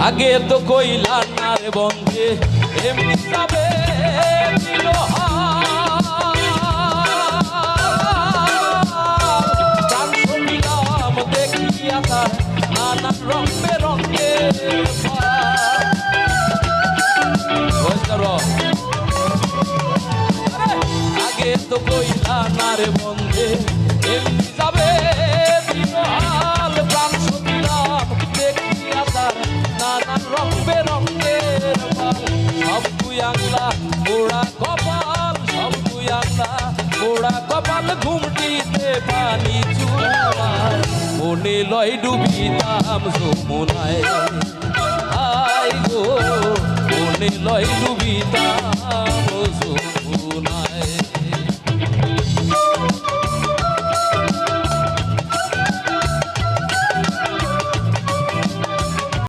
আগে তো কইলা না রে বন্ধে, এমনি শুনলাম, দেখিয়া তার নানান রং আগে তো কইলা না বন্ধে ওড়া কপাল ঘুমটিতে পানি চুয়ার মনে লয় ডুবিতাম যমুনায়। আই গো মনে লয় ডুবিতাম